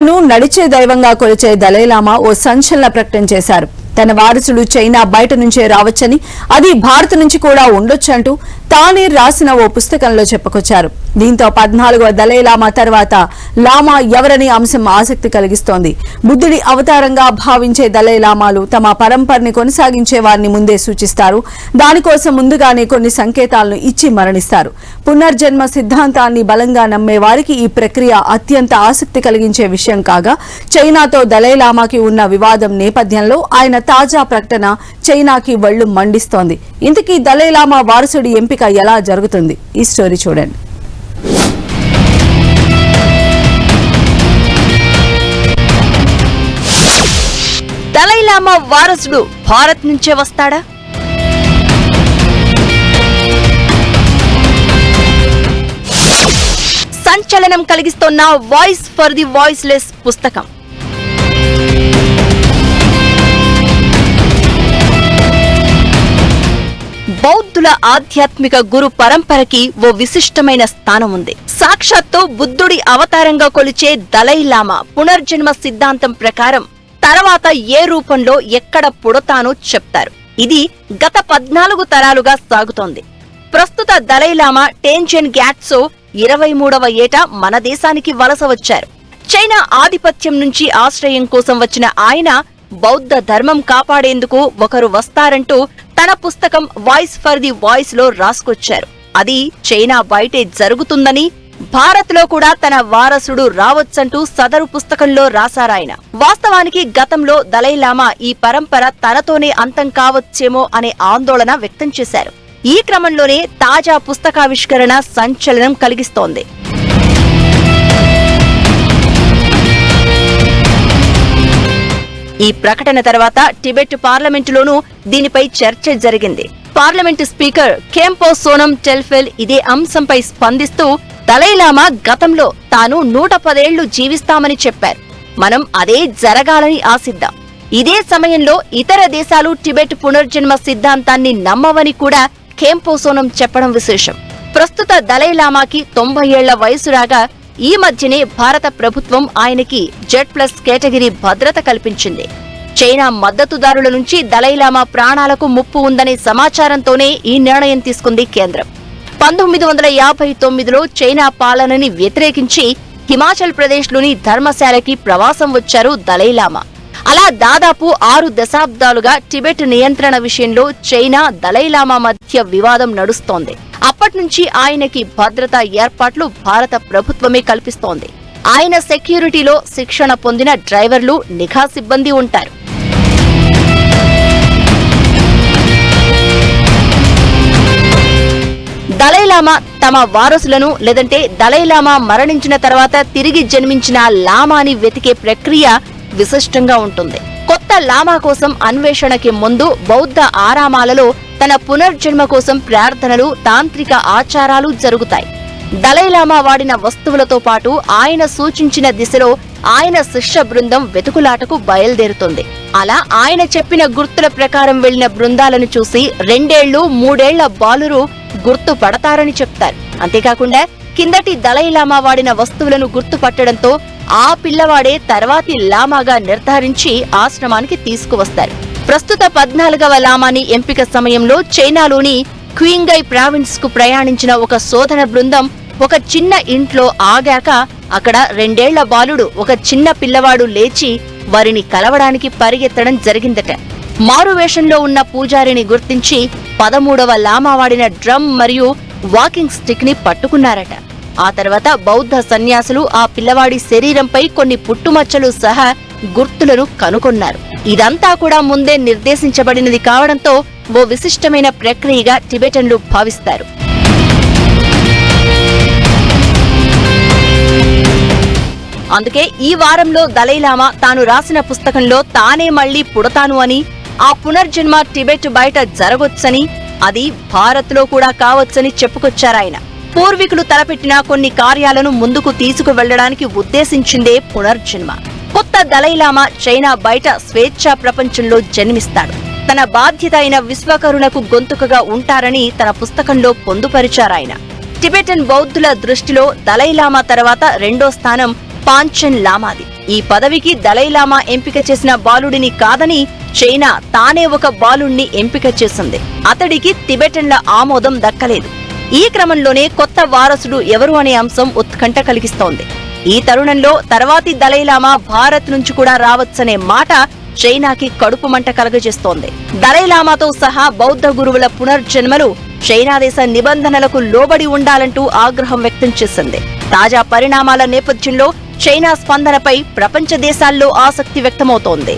ను నడిచే దైవంగా కొలిచే దలైలామా ఓ సంచలన ప్రకటన చేశారు. తన వారసుడు చైనా బయట నుంచే రావచ్చని అది భారత్ నుంచి కూడా ఉండొచ్చంటూ తానే రాసిన ఓ పుస్తకంలో చెప్పుకొచ్చారు. దీంతో పద్నాలుగవ దలైలామా తర్వాత లామా ఎవరని అంశం ఆసక్తి కలిగిస్తోంది. బుద్ధుడి అవతారంగా భావించే దలైలామాలు తమ పరంపరని కొనసాగించే వారిని ముందే సూచిస్తారు. దానికోసం ముందుగానే కొన్ని సంకేతాలను ఇచ్చి మరణిస్తారు. పునర్జన్మ సిద్ధాంతాన్ని బలంగా నమ్మే వారికి ఈ ప్రక్రియ అత్యంత ఆసక్తి కలిగించే విషయం కాగా చైనాతో దలైలామాకి ఉన్న వివాదం నేపథ్యంలో ఆయన తాజా ప్రకటన చైనాకి వళ్ళు మండిస్తోంది. ఇంతకీ దలైలామా వారసుడి ఎంపిక ఎలా జరుగుతుంది? ఈ స్టోరీ చూడండి. దలైలామా వారసుడు భారత్ నుంచే వస్తాడా? సంచలనం కలిగిస్తోన్న వాయిస్ ఫర్ ది వాయిస్లెస్ పుస్తకం. బౌద్ధుల ఆధ్యాత్మిక గురు పరంపరకి ఓ విశిష్టమైన స్థానం ఉంది సాక్షాత్తు బుద్ధుడి అవతారంగా కొలిచే దలైలామా పునర్జన్మ సిద్ధాంతం ప్రకారం తర్వాత ఏ రూపంలో ఎక్కడ పుడతానో చెప్తారు. ఇది గత పద్నాలుగు తరాలుగా సాగుతోంది. ప్రస్తుత దలైలామా టేన్జెన్ గ్యాట్సో ఇరవై మూడవ ఏట మన దేశానికి వలస వచ్చారు. చైనా ఆధిపత్యం నుంచి ఆశ్రయం కోసం వచ్చిన ఆయన బౌద్ధ ధర్మం కాపాడేందుకు ఒకరు వస్తారంటూ తన పుస్తకం వాయిస్ ఫర్ ది వాయిస్లో రాసుకొచ్చారు. అది చైనా బయటే జరుగుతుందని భారత్లో కూడా తన వారసుడు రావచ్చంటూ సదరు పుస్తకంలో రాశారాయన వాస్తవానికి గతంలో దలైలామా ఈ పరంపర తనతోనే అంతం కావచ్చేమో అనే ఆందోళన వ్యక్తం చేశారు. ఈ క్రమంలోనే తాజా పుస్తకావిష్కరణ సంచలనం కలిగిస్తోంది. ఈ ప్రకటన తర్వాత టిబెట్ పార్లమెంటులోనూ దీనిపై చర్చ జరిగింది. పార్లమెంటు స్పీకర్ కెంపో సోనం టెల్ఫెల్ ఇదే అంశంపై స్పందిస్తూ దలైలామా గతంలో తాను నూట పదేళ్ళు జీవిస్తామని చెప్పారు. మనం అదే జరగాలని ఆశిద్దాం. ఇదే సమయంలో ఇతర దేశాలు టిబెట్ పునర్జన్మ సిద్ధాంతాన్ని నమ్మవని కూడా కేంపోసోనం చెప్పడం విశేషం. ప్రస్తుత దలైలామాకి తొంభై ఏళ్ళ వయసు రాగా ఈ మధ్యనే భారత ప్రభుత్వం ఆయనకి జెడ్ ప్లస్ కేటగిరీ భద్రత కల్పించింది. చైనా మద్దతుదారుల నుంచి దలైలామా ప్రాణాలకు ముప్పు ఉందనే సమాచారంతోనే ఈ నిర్ణయం తీసుకుంది కేంద్రం. పంతొమ్మిది వందల యాభై తొమ్మిదిలో చైనా పాలనని వ్యతిరేకించి హిమాచల్ ప్రదేశ్లోని ధర్మశాలకి ప్రవాసం వచ్చారు దలైలామా. అలా దాదాపు ఆరు దశాబ్దాలుగా టిబెట్ నియంత్రణ విషయంలో చైనా దలైలామా మధ్య వివాదం నడుస్తోంది. అప్పట్నుంచి ఆయనకి భద్రతా ఏర్పాట్లు భారత ప్రభుత్వమే కల్పిస్తోంది. ఆయన సెక్యూరిటీలో శిక్షణ పొందిన డ్రైవర్లు నిఘా సిబ్బంది ఉంటారు. దళైలామా తమ వారసులను లేదంటే దళైలామా మరణించిన తర్వాత తిరిగి జన్మించిన లామాని వెతికే ప్రక్రియ విశిష్టంగా ఉంటుంది. కొత్త లామా కోసం అన్వేషణకి ముందు బౌద్ధ ఆరామాలలో తన పునర్జన్మ కోసం ప్రార్థనలు తాంత్రిక ఆచారాలు జరుగుతాయి. దళైలామా వాడిన వస్తువులతో పాటు ఆయన సూచించిన దిశలో ఆయన శిష్య బృందం వెతుకులాటకు బయలుదేరుతుంది. అలా ఆయన చెప్పిన గుర్తుల ప్రకారం వెళ్ళిన బృందాలను చూసి రెండేళ్ళు మూడేళ్ళ బాలురు గుర్తు పడతారని చెప్తారు. అంతేకాకుండా కిందటి దళైలామా వాడిన వస్తువులను గుర్తుపట్టడంతో ఆ పిల్లవాడే తర్వాతి లామాగా నిర్ధారించి ఆశ్రమానికి తీసుకువస్తారు. ప్రస్తుత పద్నాలుగవ లామాని ఎంపిక సమయంలో చైనాలోని క్వీంగై ప్రావిన్స్కు ప్రయాణించిన ఒక శోధన బృందం ఒక చిన్న ఇంట్లో ఆగాక అక్కడ రెండేళ్ళ బాలుడు ఒక చిన్న పిల్లవాడు లేచి వారిని కలవడానికి పరిగెత్తడం జరిగిందట. మారువేషంలో ఉన్న పూజారిని గుర్తించి పదమూడవ లామా వాడిన డ్రమ్ మరియు వాకింగ్ స్టిక్ని పట్టుకున్నారట. ఆ తర్వాత బౌద్ధ సన్యాసులు ఆ పిల్లవాడి శరీరంపై కొన్ని పుట్టుమచ్చలు సహా గుర్తులను కనుగొన్నారు. ఇదంతా కూడా ముందే నిర్దేశించబడినది కావడంతో ఓ విశిష్టమైన ప్రక్రియగా టిబెటన్లు భావిస్తారు. అందుకే ఈ వారంలో దలైలామా తాను రాసిన పుస్తకంలో తానే మళ్ళీ పుడతాను అని ఆ పునర్జన్మ టిబెట్ బయట జరగొచ్చని అది భారత్లో కూడా కావచ్చని చెప్పుకొచ్చారాయన. పూర్వీకులు తలపెట్టిన కొన్ని కార్యాలను ముందుకు తీసుకువెళ్ళడానికి ఉద్దేశించిందే పునర్జన్మ. కొత్త దలైలామా చైనా బయట స్వేచ్ఛా ప్రపంచంలో జన్మిస్తాడు. తన బాధ్యత అయిన విశ్వకరుణకు గొంతుకగా ఉంటారని తన పుస్తకంలో పొందుపరిచారాయన. టిబెటన్ బౌద్ధుల దృష్టిలో దలైలామా తర్వాత రెండో స్థానం పాంచెన్ లామాది. ఈ పదవికి దలైలామా ఎంపిక చేసిన బాలుడిని కాదని చైనా తానే ఒక బాలుణ్ణి ఎంపిక చేసింది. అతడికి తిబెటన్ల ఆమోదం దక్కలేదు. ఈ క్రమంలోనే కొత్త వారసుడు ఎవరు అనే అంశం ఉత్కంఠ కలిగిస్తోంది. ఈ తరుణంలో తర్వాతి దలైలామా భారత్ నుంచి కూడా రావచ్చనే మాట చైనాకి కడుపు మంట కలగజేస్తోంది. దలైలామాతో సహా బౌద్ధ గురువుల పునర్జన్మలు చైనా దేశ నిబంధనలకు లోబడి ఉండాలంటూ ఆగ్రహం వ్యక్తం చేసింది. తాజా పరిణామాల నేపథ్యంలో చైనా స్పందనపై ప్రపంచ దేశాల్లో ఆసక్తి వ్యక్తమవుతోంది.